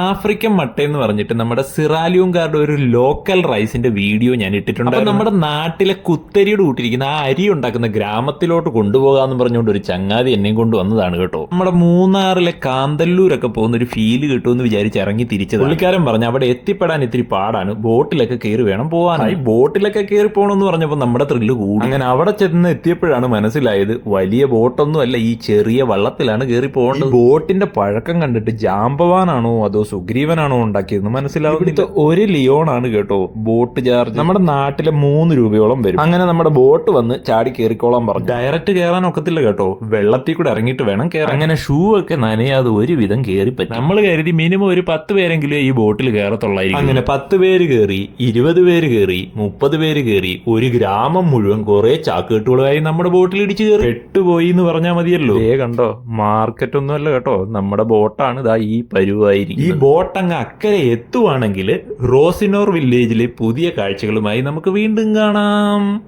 African മട്ട എന്ന് പറഞ്ഞിട്ട് നമ്മുടെ സിറാലിയുംകാരുടെ ഒരു ലോക്കൽ റൈസിന്റെ വീഡിയോ ഞാൻ ഇട്ടിട്ടുണ്ട് അപ്പൊ നമ്മുടെ നാട്ടിലെ കുത്തരിയോട് കൂട്ടിരിക്കുന്ന ആ അരി ഉണ്ടാക്കുന്ന ഗ്രാമത്തിലോട്ട് കൊണ്ടുപോകാന്ന് പറഞ്ഞുകൊണ്ട് ഒരു ചങ്ങാതി എന്നെയും കൊണ്ട് വന്നതാണ് കേട്ടോ. നമ്മുടെ മൂന്നാറിലെ കാന്തല്ലൂരൊക്കെ പോകുന്ന ഒരു ഫീൽ കിട്ടുമെന്ന് വിചാരിച്ച് ഇറങ്ങി തിരിച്ചത് പുള്ളിക്കാരൻ പറഞ്ഞു അവിടെ എത്തിപ്പെടാൻ ഇത്തിരി പാടാണ്. ബോട്ടിലൊക്കെ കയറി വേണം പോകാനായി ബോട്ടിലൊക്കെ കയറി പോകണമെന്ന് പറഞ്ഞപ്പോൾ നമ്മുടെ ത്രില്ല് കൂടി. അങ്ങനെ അവിടെ ചെന്ന് എത്തിയപ്പോഴാണ് മനസ്സിലായത് വലിയ ബോട്ടൊന്നും അല്ല ഈ ചെറിയ വള്ളത്തിലാണ് കയറി പോകേണ്ടത്. ബോട്ടിന്റെ പഴക്കം കണ്ടിട്ട് ജാമ്പവാനാണോ അതോ സുഗ്രീവനാണോ ഉണ്ടാക്കിയതെന്ന് മനസ്സിലാവുന്നില്ല. ഒരു ലിയോൺ ആണ് കേട്ടോ ബോട്ട് ചാർജ്. നമ്മുടെ നാട്ടിലെ മൂന്ന് രൂപയോളം വരും. അങ്ങനെ നമ്മുടെ ബോട്ട് വന്ന് ചാടി കയറിക്കോളാൻ പറഞ്ഞു. ഡയറക്റ്റ് കയറാൻ ഒക്കത്തില്ല കേട്ടോ. വെള്ളത്തിൽ കൂടെ ഇറങ്ങിയിട്ട് വേണം കയറാൻ അങ്ങനെ ഷൂ ഒക്കെ നനയാതെ ഒരുവിധം കയറി പറ്റും നമ്മൾ കരുതി മിനിമം ഒരു പത്ത് പേരെങ്കിലും ഈ ബോട്ടിൽ കയറത്തുള്ളായിരിക്കും അങ്ങനെ പത്ത് പേര് കയറി ഇരുപത് പേര് കയറി മുപ്പത് പേര് കയറി ഒരു ഗ്രാമം മുഴുവൻ കുറെ ചാക്കുകെട്ടുകളായി നമ്മുടെ ബോട്ടിൽ ഇടിച്ചു കയറി പെട്ടുപോയി എന്ന് പറഞ്ഞാൽ മതിയല്ലോ. ഏ കണ്ടോ മാർക്കറ്റ് ഒന്നും അല്ല കേട്ടോ. നമ്മുടെ ബോട്ടാണ് ഇതാ ഈ പരുവായിരിക്കും ഈ ബോട്ട് അങ്ങ് അക്കരെ എത്തുവാണെങ്കിൽ റോസിനോർ വില്ലേജിലെ പുതിയ കാഴ്ചകളുമായി നമുക്ക് വീണ്ടും കാണാം.